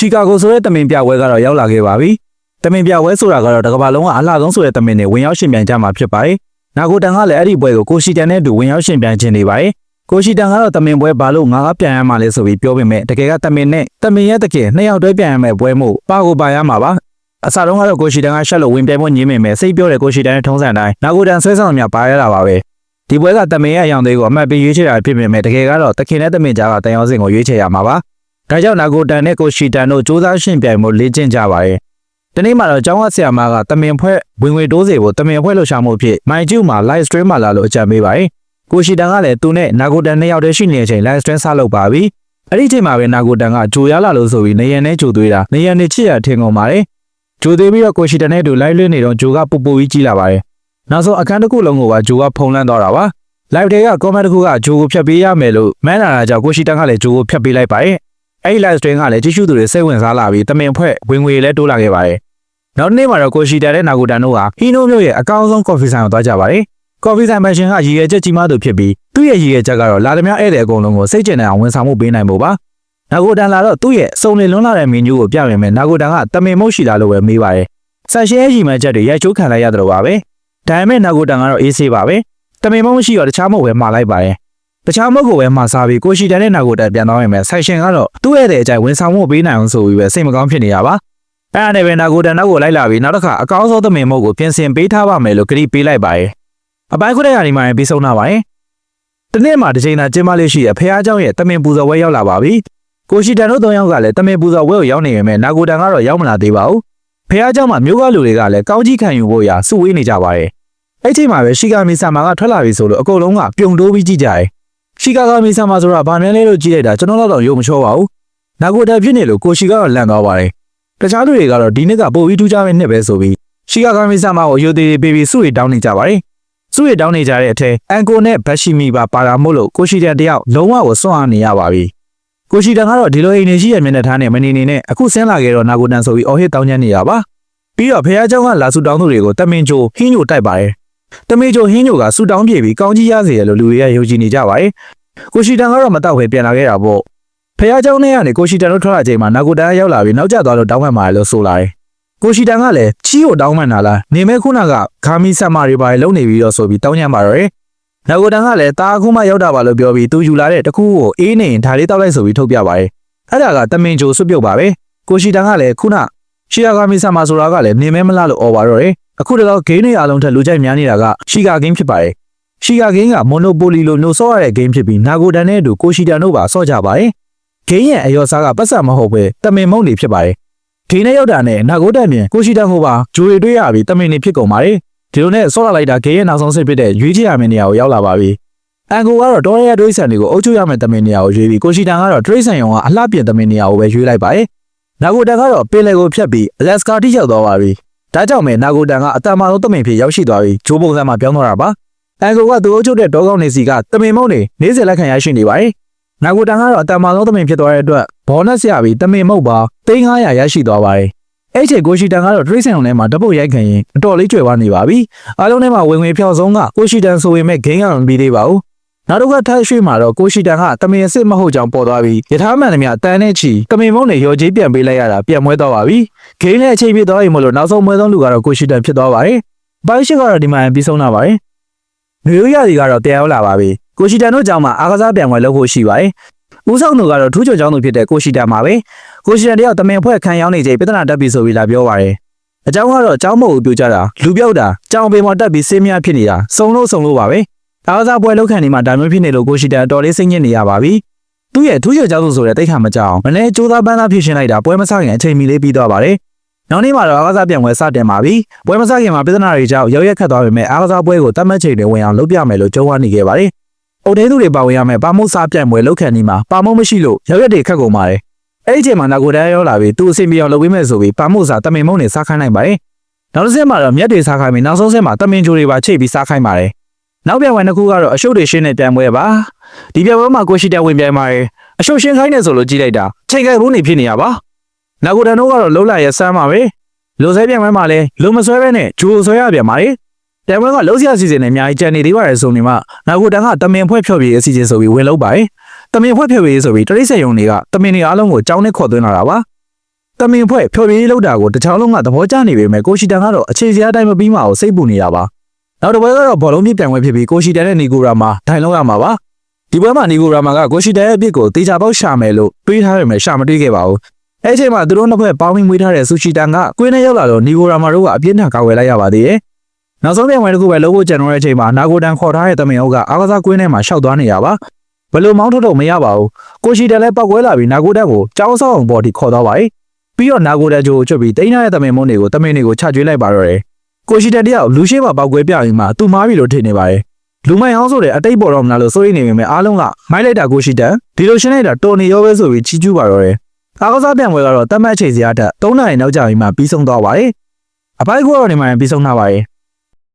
ရှီကာဂိုဆိုတဲ့တမင်ပြပွဲကတော့ရောက်လာခဲ့ပါပြီ။တမင်ပြပွဲဆိုတာကတော့တစ်ကမ္ဘာလုံးကအလှဆုံးဆိုတဲ့တမင်တွေဝင်ရောက်ရှင်ပြိုင်ကြမှာဖြစ်ပါတယ်။နာဂိုတန်ကလည်းအဲ့ဒီပွဲကိုကိုရှီတန်နဲ့အတူဝင်ရောက်ရှင်ပြိုင်ခြင်းနေပါတယ်။ကိုရှီတန်ကတော့တမင်ပွဲဘာလို့ငါကပြန်ရမှာလဲဆိုပြီးပြောပေမဲ့တကယ်ကတမင်နဲ့တမင်ရဲ့တကယ်နှစ်ယောက်တွဲပြန်ရမယ့်ပွဲမို့ပါကိုပါရမှာပါ။အစတုန်းကတော့ကိုရှီတန်ကရှက်လို့ဝင်ပြိုင်ဖို့ညင်းမိမယ်စိတ်ပြောတဲ့ကိုရှီတန်ရဲ့ထုံးစံတိုင်းနာဂိုတန်ဆွဲဆောင်များပါရတာပါပဲ။ဒီပွဲကတမင်ရဲ့အယောင်သေးကိုအမှတ်ပေးရွေးချယ်တာဖြစ်ပေမဲ့တကယ်ကတော့တခင်နဲ့တမင်ကြားကတန်ရောစင်ကိုရွေးချယ်ရမှာပါ။ ဒါကြောင့်နာဂိုတန်နဲ့ကိုရှီတန်တို့စူးစမ်းရှင်ပြိုင်မှုလေ့ကျင့်ကြပါရဲ့။ဒီနေ့မှာတော့ကျောင်းကဆရာမကတမင်ဖွဲ့ဝင်ငွေတိုးစေဖို့တမင်ဖွဲ့လှူရှာမှုအဖြစ်မိုင်ကျူမှာ live stream မှာလာလို့အကြံပေးပါရဲ့။ကိုရှီတန်ကလည်းသူနဲ့နာဂိုတန်နှစ်ယောက်တည်းရှိနေတဲ့အချိန် live stream စလုပ်ပါပြီ။အဲ့ဒီအချိန်မှာပဲနာဂိုတန်ကဂျိုရလာလို့ဆိုပြီးနေရန်နဲ့ဂျိုသွေးတာနေရန်နဲ့ချစ်ရထင်ကုန်ပါတယ်။ဂျိုသွေးပြီးတော့ကိုရှီတန်နဲ့အတူ live လွှင့်နေတော့ဂျိုကပူပူကြီးကြီးလာပါတယ်။နောက်ဆုံးအခန်းတစ်ခုလုံးကိုပါဂျိုကဖုံးလန်းသွားတာပါ။ live တွေက comment တစ်ခုကဂျိုကိုဖျက်ပေးရမယ်လို့မန်းလာတာကြောင့်ကိုရှီတန်ကလည်းဂျိုကိုဖျက်ပေးလိုက်ပါရဲ့။ အဲ့ဒီ live stream ကလည်းကြည့်ရှုသူတွေစိတ်ဝင်စားလာပြီးတမင်ဖွဲ့ဝင်ငွေလည်းတိုးလာခဲ့ပါတယ်။နောက်တစ်နေ့မှာတော့ကိုရှီတန်နဲ့နာဂိုတန်တို့ကဟီနိုမျိုးရဲ့အကောင်းဆုံး coffee ဆိုင်ကိုသွားကြပါတယ်။ coffee ဆိုင်မရှင်ကရည်ရွယ်ချက်ကြီးမားသူဖြစ်ပြီးသူ့ရဲ့ရည်ရွယ်ချက်ကတော့လာသမျှဧည့်သည်အကုန်လုံးကိုစိတ်ကျဉ်တဲ့အောင်ဝန်ဆောင်မှုပေးနိုင်ဖို့ပါ။နာဂိုတန်လာတော့သူ့ရဲ့စုံလင်လွန်းလာတဲ့မင်းညူးကိုပြပေးမယ်နာဂိုတန်ကတမင်မုတ်ရှိလာလို့ပဲမေးပါတယ်။ဆန်ရှင်ရဲ့ရည်မှန်းချက်တွေရိုက်ချိုးခံလိုက်ရတယ်လို့ပါပဲ။ဒါပေမဲ့နာဂိုတန်ကတော့အေးဆေးပါပဲ။တမင်မုတ်မရှိတော့တခြားမဟုတ်ပဲမှားလိုက်ပါတယ်။ တခြားမဟုတ်ကိုပဲမှားစားပြီးကိုရှီတန်နဲ့နာဂိုတန်ပြန်သွားရင်ပဲဆိုင်ရှင်ကတော့သူ့ရဲ့တဲ့အကြိုက်ဝန်ဆောင်မှုပေးနိုင်အောင်ဆိုပြီးပဲစိတ်မကောင်းဖြစ်နေရပါ။အဲ့ဒါနဲ့ပဲနာဂိုတန်နောက်ကိုလိုက်လာပြီးနောက်တစ်ခါအကောင်းဆုံးတမင်မုတ်ကိုပြင်ဆင်ပေးထားပါမယ်လို့ကတိပေးလိုက်ပါတယ်။အပိုင်းခွဲတဲ့ရာဒီမှာပြီးဆုံးလာပါတယ်။ဒီနေ့မှာတစ်ချိန်သာကျင်းပလေးရှိတဲ့ဖះเจ้าရဲ့တမင်ပူဇော်ဝဲရောက်လာပါပြီ။ကိုရှီတန်တို့၃ယောက်ကလည်းတမင်ပူဇော်ဝဲကိုရောက်နေပေမဲ့နာဂိုတန်ကတော့ရောက်မလာသေးပါဘူး။ဖះเจ้าမှာမျိုးကားလူတွေကလည်းကောင်းကြီးခံယူဖို့ရာစုဝေးနေကြပါတယ်။အဲ့ချိန်မှာပဲရှီကာမီဆာမာကထွက်လာပြီဆိုလို့အကုန်လုံးကပြုံတိုးပြီးကြည့်ကြတယ်။ ရှီကာကမီဆာမာဆိုတာဗာမြန်လေးလို့ကြည့်လိုက်တာကျွန်တော်တော့ရုံမချောပါဘူး။နာဂိုတန်ဖြစ်နေလို့ကိုရှီကတော့လန့်သွားပါတယ်။တခြားလူတွေကတော့ဒီနေ့ကပို့ပြီးထူးခြားမယ့်နှစ်ပဲဆိုပြီးရှီကာကမီဆာမာကိုအယိုသေးသေးပေးပြီးစုရီတောင်းနေကြပါတယ်။စုရီတောင်းနေကြတဲ့အထက်အန်ကိုနဲ့ဘက်ရှီမီပါပါတာမို့လို့ကိုရှီတန်တယောက်လုံးဝကိုစွန့်အားနေရပါပြီ။ကိုရှီတန်ကတော့ဒီလိုအိမ်နေရှိရဲ့မျက်နှာထားနဲ့မနေနေနဲ့အခုဆင်းလာခဲ့တော့နာဂိုတန်ဆိုပြီးအော်ဟစ်တောင်းချမ်းနေရပါ။ပြီးတော့ဖះเจ้าကလာဆူတောင်းသူတွေကိုတမင်ချိုဟင်းညိုတိုက်ပါတယ်။တမင်ချိုဟင်းညိုကဆူတောင်းပြေပြီးကောင်းကြီးရစေရလို့လူတွေကယုံကြည်နေကြပါတယ်။ ကိုရှီတန်ကတော့မတော့ပဲပြန်လာခဲ့တာပေါ့။ဖះเจ้าနဲ့ကနေကိုရှီတန်တို့ထွက်လာချိန်မှာနာဂိုတန်ကရောက်လာပြီးနောက်ကျသွားလို့တောင်းပန်ပါတယ်လို့ဆိုလာတယ်။ကိုရှီတန်ကလည်းချီကိုတောင်းပန်တာလားနေမဲခုနကဂါမီဆက်မာတွေပါလုံနေပြီးတော့ဆိုပြီးတောင်းညံပါတော့တယ်။နာဂိုတန်ကလည်းတာအခုမှရောက်တာပါလို့ပြောပြီးသူယူလာတဲ့တခုကိုအေးနေရင်ဒါလေးတောက်လိုက်ဆိုပြီးထုတ်ပြပါတယ်။အဲ့ဒါကတမင်ချိုစွတ်ပြုတ်ပါပဲ။ကိုရှီတန်ကလည်းခုနရှီယာဂါမီဆက်မာဆိုတာကလည်းနေမဲမလားလို့អော်ပါတော့တယ်။အခုတော့ဂိမ်းတွေအလုံးထက်လူကြိုက်များနေတာကရှီဂါဂိမ်းဖြစ်ပါတယ်။ ရှီဂါဂိမ်းကမိုနိုပိုလီလိုနှုတ်ဆော့ရတဲ့ဂိမ်းဖြစ်ပြီးနာဂိုတန်နဲ့အတူကိုရှီတန်တို့ပါဆော့ကြပါတယ်။ဂိမ်းရဲ့အယောစားကပတ်စံမဟုတ်ပဲတမင်မုံနေဖြစ်ပါတယ်။ဂိမ်းနဲ့ရောက်တာနဲ့နာဂိုတန်ပြင်ကိုရှီတန်ဟိုပါဂျိုတွေတွေ့ရပြီးတမင်နေဖြစ်ကုန်ပါတယ်။ဒီလိုနဲ့ဆော့လာလိုက်တာဂိမ်းရဲ့နောက်ဆုံးစစ်ဖြစ်တဲ့ရွေးချယ်ရမယ့်နေရာကိုရောက်လာပါပြီ။အန်ကိုကတော့တော်ရရဒွိဆန်တွေကိုအုပ်ချုပ်ရမယ့်တမင်နေရာကိုရွေးပြီးကိုရှီတန်ကတော့ဒွိဆန်ရုံကအလှပြင်တမင်နေရာကိုပဲရွေးလိုက်ပါတယ်။နာဂိုတန်ကတော့ပင်လယ်ကိုဖြတ်ပြီးအလက်စကာထိရောက်သွားပါပြီ။ဒါကြောင့်ပဲနာဂိုတန်ကအတမန်လုံးတမင်ဖြစ်ရောက်ရှိသွားပြီးဂျိုးပုံစံမှာပြောင်းသွားတာပါ။ အန်ကိုကသူအုပ်ချုပ်တဲ့တောကောင်းနေစီကတမင်မုံနေနေစဉ်လက်ခံရရှိနေပါတယ်။နာဂိုတန်ကတော့အတမန်လုံးတမင်ဖြစ်သွားတဲ့အတွက်ဘောနက်ဆရာပြီးတမင်မုံပါ3900ရရှိသွားပါတယ်။အဲ့ချိန်ကိုရှီတန်ကတော့ဒရိဆန်ုံထဲမှာတပုတ်ရိုက်ခံရင်အတော်လေးကျွယ်ဝနေပါပြီ။အားလုံးထဲမှာဝင်ဝင်ဖြောက်ဆုံးကကိုရှီတန်ဆိုရင်မဲ့ဂိမ်းကတော့မပြီးသေးပါဘူး။နောက်တစ်ခါထပ်ရွှေ့မှာတော့ကိုရှီတန်ကတမင်အစ်စ်မဟုတ်ကြောင်ပေါ်သွားပြီးယထာမှန်သမျှတန်းနဲ့ချီတမင်မုံနဲ့ရော်ကြီးပြန်ပေးလိုက်ရတာပြန်မွဲသွားပါပြီ။ဂိမ်းနဲ့အချိန်ပြည့်သွားပြီမို့လို့နောက်ဆုံးမွဲဆုံးလူကတော့ကိုရှီတန်ဖြစ်သွားပါတယ်။ပိုင်းရှိကတော့ဒီမှာပြီးဆုံးလာပါတယ်။ နွေဦးရည်ကတော့ပြန်ရောက်လာပါပြီ။ကိုရှီတန်တို့ကြောင့်မှအားကစားပြန်ပွဲလုပ်ဖို့ရှိပါတယ်။ဦးဆောင်သူကတော့ထူးချွန်ကြောင်းသူဖြစ်တဲ့ကိုရှီတန်ပါပဲ။ကိုရှီတန်တယောက်တမင်ဖွဲ့ခံရောက်နေချိန်ပြဿနာတက်ပြီဆိုပြီးလာပြောပါတယ်။အကြောင်းကတော့ကြောင်းမဟုတ်ဘူးပြောကြတာလူပြောက်တာကြောင်ပင်ပေါ်တက်ပြီးစင်းမြဖြစ်နေတာစုံလို့စုံလို့ပါပဲ။အားကစားပွဲလုပ်ခံနေမှာဒါမျိုးဖြစ်နေလို့ကိုရှီတန်အတော်လေးစိတ်ညစ်နေရပါပြီ။သူ့ရဲ့ထူးချွန်ကြောင်းသူဆိုတဲ့တိတ်ခါမကြောက်မလဲစူးသားပန်းသားဖြစ်ရှင်းလိုက်တာပွဲမဆခင်အချိန်မီလေးပြီးသွားပါတယ်။ နောက်နေ့မှာတော့အားကစားပြန်ပွဲစတင်ပါပြီ။ပွဲမစခင်မှာပြဿနာတွေကြောင့်ရောက်ရက်ခတ်သွားပေမဲ့အားကစားပွဲကိုတတ်မှတ်ချိန်တွေဝင်အောင်လုပ်ပြမယ်လို့ကြိုးပမ်းနေခဲ့ပါတယ်။အုတ်သေးသူတွေပါဝင်ရမယ်ပါမုတ်စားပြန်ပွဲလုပ်ခံနေမှာပါမုတ်မရှိလို့ရောက်ရက်တွေခတ်ကုန်ပါတယ်။အဲ့ဒီချိန်မှာနာဂိုတန်းရောက်လာပြီးသူ့အစီအပြေအောင်လုပ်ပေးမယ်ဆိုပြီးပါမုတ်စားတမင်မုံနဲ့စားခိုင်းနိုင်ပါတယ်။နောက်တစ်ဆင့်မှာတော့မြက်တွေစားခိုင်းပြီးနောက်ဆုံးဆင့်မှာတမင်ချိုတွေပါချိတ်ပြီးစားခိုင်းပါတယ်။နောက်ပြန်ပွဲတစ်ခုကတော့အရှုပ်တွေရှင်းတဲ့ပြန်ပွဲပါ။ဒီပြန်ပွဲမှာကိုရှိတဲ့ဝင်ပြိုင်ပါတယ်။အရှုပ်ရှင်းခိုင်းနေဆိုလို့ကြည့်လိုက်တာချိန်ခိုင်ဘူးနေဖြစ်နေရပါ။ နာဂိုတန်တို့ကတော့လှုပ်လာရဲ့ဆမ်းပါပဲ။လူဆွဲပြန်ပွဲမှာလည်းလူမဆွဲပဲနဲ့ဂျိုဆွဲရပြန်ပါလေ။ပြန်ပွဲကလှုပ်ရှားစီစဉ်နေအများကြီးကြံနေသေးပါတယ်ဆိုနေမှနာဂိုတန်ကတမင်ဖွဲ့ဖြော့ပြေးအစီအစဉ်ဆိုပြီးဝင်လုပ်ပါတယ်။တမင်ဖွဲ့ဖြော့ပြေးဆိုပြီးတရိတ်ဆက်ယုံတွေကတမင်တွေအားလုံးကိုကြောင်းနဲ့ခေါ်သွင်းလာတာပါတမင်ဖွဲ့ဖြော်ပြရေးလောက်တာကိုတချောင်းလုံးကသဘောကျနေပေမဲ့ကိုရှိတန်ကတော့အခြေစရာအတိုင်းမပြီးမှအောင်စိတ်ပူနေတာပါနောက်တစ်ပွဲကတော့ဘောလုံးပြစ်ပြန်ပွဲဖြစ်ပြီးကိုရှိတန်နဲ့နီကိုရာမာဒိုင်လုံးရမှာပါဒီပွဲမှာနီကိုရာမာကကိုရှိတန်ရဲ့အပြစ်ကိုတေချာပေါက်ရှာမယ်လို့တွေးထားပေမဲ့ရှာမတွေ့ခဲ့ပါဘူး အဲ့ဒီအချိန်မှာသူတို့နှစ်ဖွဲ့ပေါင်းပြီးမွေးထားတဲ့ဆူရှိတန်ကကွင်းထဲရောက်လာတော့နီကိုရာမာတို့ကအပြင်းထန်ကာကွယ်လိုက်ရပါသေးတယ်နောက်ဆုံးပြန်ပွဲတစ်ခုပဲလုပ်ဖို့ကြံတော့တဲ့အချိန်မှာနာကိုတန်ခေါ်ထားတဲ့တမင်အုပ်ကအားကစားကွင်းထဲမှာရှောက်သွားနေရပါဘယ်လိုမောင်းထုတ်တော့မရပါဘူးကိုရှိတန်လည်းပောက်ကွဲလာပြီးနာကိုတန်ကိုကြောင်းဆောင်းအောင်ပေါ်ထိခေါ်သွားပါတယ်ပြီးတော့နာကိုတန်ဂျိုကိုချွတ်ပြီးတိန်းထားတဲ့တမင်မုန်းတွေကိုတမင်တွေကိုချကျွေးလိုက်ပါတော့တယ်ကိုရှိတန်တယောက်လူရှိမှာပောက်ကွဲပြရင်မှသူမားပြီလို့ထင်နေပါတယ်လူမိုင်အောင်ဆိုတဲ့အတိတ်ပေါ်တော့မလားလို့စိုးရိမ်နေပေမဲ့အားလုံးကမိုက်လိုက်တာကိုရှိတန်ဒီလိုရှင်းလိုက်တာတော်နေရောပဲဆိုပြီးချီးကျူးပါတော့တယ် အားကစားပြန်ပွဲကတော့တတ်မှတ်ချိန်စရာတက်3နာရီနောက်ကျပြီးမှပြီးဆုံးသွားပါတယ်အပိုက်ကတော့ဒီမှာပြီးဆုံးထားပါတယ်